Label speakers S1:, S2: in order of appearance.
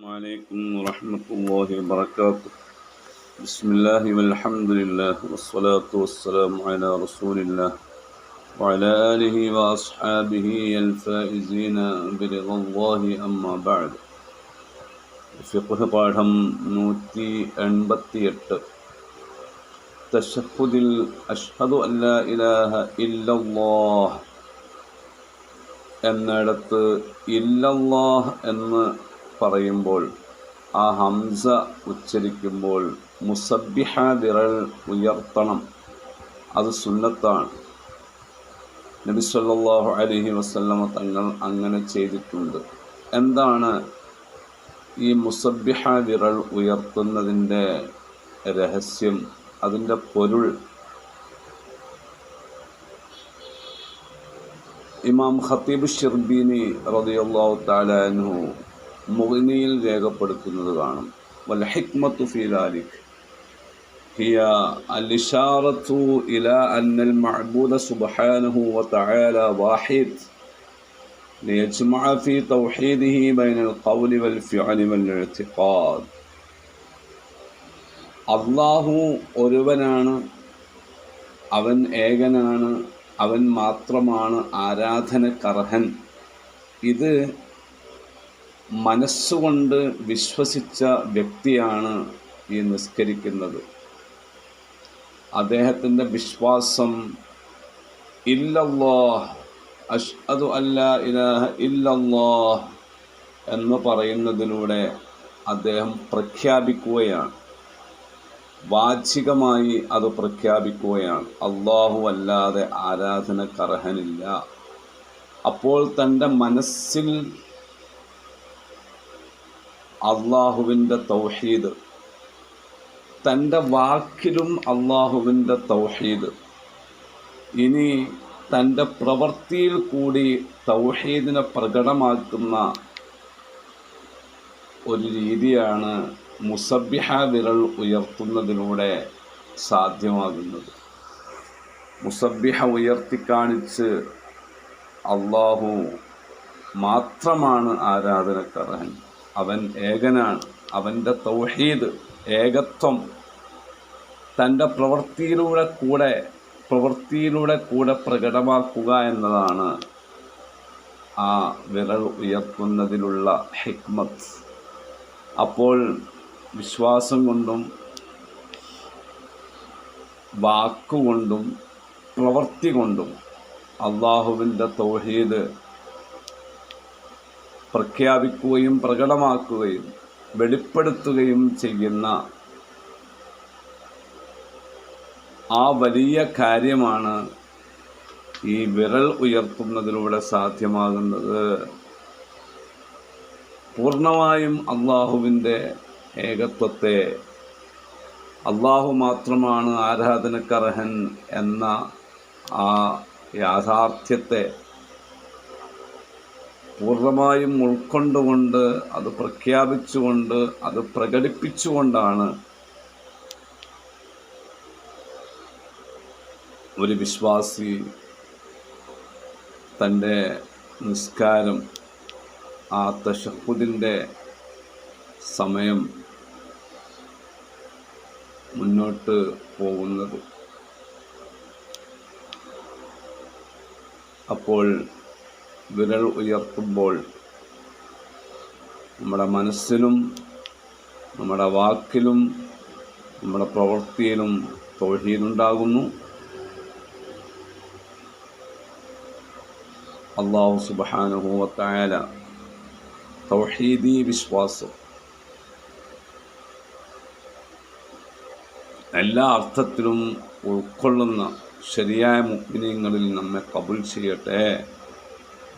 S1: السلام عليكم ورحمة الله وبركاته بسم الله والحمد لله والصلاة والسلام على رسول الله وعلى آله وأصحابه الفائزين برضا الله أما بعد ഫിഖ് പാഠം നൂറ്റി എൺപത്തിയെട്ട് തഷഹുദിൽ അഷ്ഹദു അല്ലാ ഇലാഹ ഇല്ലല്ലാഹ് എന്നിടത്ത് ഇല്ലല്ലാഹ് എന്ന് പറയുമ്പോൾ ആ ഹംസ ഉച്ചരിക്കുമ്പോൾ മുസബിഹ വിരൽ ഉയർത്തണം. അത് സുന്നത്താണ്. നബി സല്ലാഹു അലഹി വസല്ലമ തങ്ങൾ അങ്ങനെ ചെയ്തിട്ടുണ്ട്. എന്താണ് ഈ മുസബിഹ വിരൽ ഉയർത്തുന്നതിന്റെ രഹസ്യം? അതിന്റെ പൊരുൾ? ഇമാം ഖത്തീബ് ഷിർബീനി റതിയുള്ള തആല അൻഹു മുഗ്നിയിൽ രേഖപ്പെടുത്തുന്നത് കാണും വൽ ഹിക്മത്തു ഫീ ദാലിക് هي الإشارة إلى أن المعبود سبحانه وتعالى واحد ليجمع في توحيده بين القول والفعل والاعتقاد അള്ളാഹു ഒരുവനാണ് അവൻ ഏകനാണ് അവൻ മാത്രമാണ് ആരാധനക്കർഹൻ ഇത് മനസ്സുകൊണ്ട് വിശ്വസിച്ച വ്യക്തിയാണ് ഈ നിസ്കരിക്കുന്നത്. അദ്ദേഹത്തിന്റെ വിശ്വാസം ഇല്ലല്ലോ അഷ് അതു അല്ല ഇലാഹ ഇല്ലല്ലോ എന്ന് പറയുന്നതിലൂടെ അദ്ദേഹം പ്രഖ്യാപിക്കുകയാണ്. വാചികമായി അത് പ്രഖ്യാപിക്കുകയാണ്. അള്ളാഹു അല്ലാതെ ആരാധന ആരാധനക്കർഹനില്ല അപ്പോൾ തന്റെ മനസ്സിൽ അള്ളാഹുവിന്റെ തൗഹീദ്. തന്റെ വാക്കിലും അള്ളാഹുവിന്റെ തൗഹീദ്. ഇനി തന്റെ പ്രവൃത്തിയിൽ കൂടി തൗഹീദിനെ പ്രകടമാക്കുന്ന ഒരു രീതിയാണ് മുസബിഹ വിരൽ ഉയർത്തുന്നതിലൂടെ സാധ്യമാകുന്നത്. മുസബിഹ ഉയർത്തിക്കാണിച്ച് അള്ളാഹു മാത്രമാണ് ആരാധനക്കർഹൻ. അവൻ ഏകനാണ്. അവന്റെ തൗഹീദ് ഏകത്വം തന്റെ പ്രവൃത്തിയിലൂടെ കൂടെ പ്രവൃത്തിയിലൂടെ കൂടെ പ്രകടമാക്കുക എന്നതാണ് ആ വിരൽ ഉയർത്തുന്നതിലുള്ള ഹിക്മത്ത്. അപ്പോൾ വിശ്വാസം കൊണ്ടും വാക്കുകൊണ്ടും പ്രവൃത്തി കൊണ്ടും അള്ളാഹുവിന്റെ തൗഹീദ് പ്രഖ്യാപിക്കുകയും പ്രകടമാക്കുകയും വെളിപ്പെടുത്തുകയും ചെയ്യുന്ന ആ വലിയ കാര്യമാണ് ഈ വിരൽ ഉയർത്തുന്നതിലൂടെ സാധ്യമാകുന്നത്. പൂർണമായും അള്ളാഹുവിന്റെ ഏകത്വത്തെ അള്ളാഹു മാത്രമാണ് ആരാധനക്കർഹൻ എന്ന ആ യാഥാർത്ഥ്യത്തെ പൂർണമായും ഉൾക്കൊണ്ടുകൊണ്ട് അത് പ്രഖ്യാപിച്ചുകൊണ്ട് അത് പ്രകടിപ്പിച്ചുകൊണ്ടാണ് ഒരു വിശ്വാസി തന്റെ നിസ്കാരം ആ തഷഹുദിന്റെ സമയം മുന്നോട്ട് പോകുന്നത്. അപ്പോൾ വിരൽ ഉയർത്തുമ്പോൾ നമ്മുടെ മനസ്സിലും നമ്മുടെ വാക്കിലും നമ്മുടെ പ്രവൃത്തിയിലും തൊഴിലുണ്ടാകുന്നു അള്ളാഹു സുബാനുഭവത്തായാല തൗഹീദി വിശ്വാസം. എല്ലാ അർത്ഥത്തിലും ഉൾക്കൊള്ളുന്ന ശരിയായ മുഗ്നങ്ങളിൽ നമ്മെ കബുൽ ചെയ്യട്ടെ.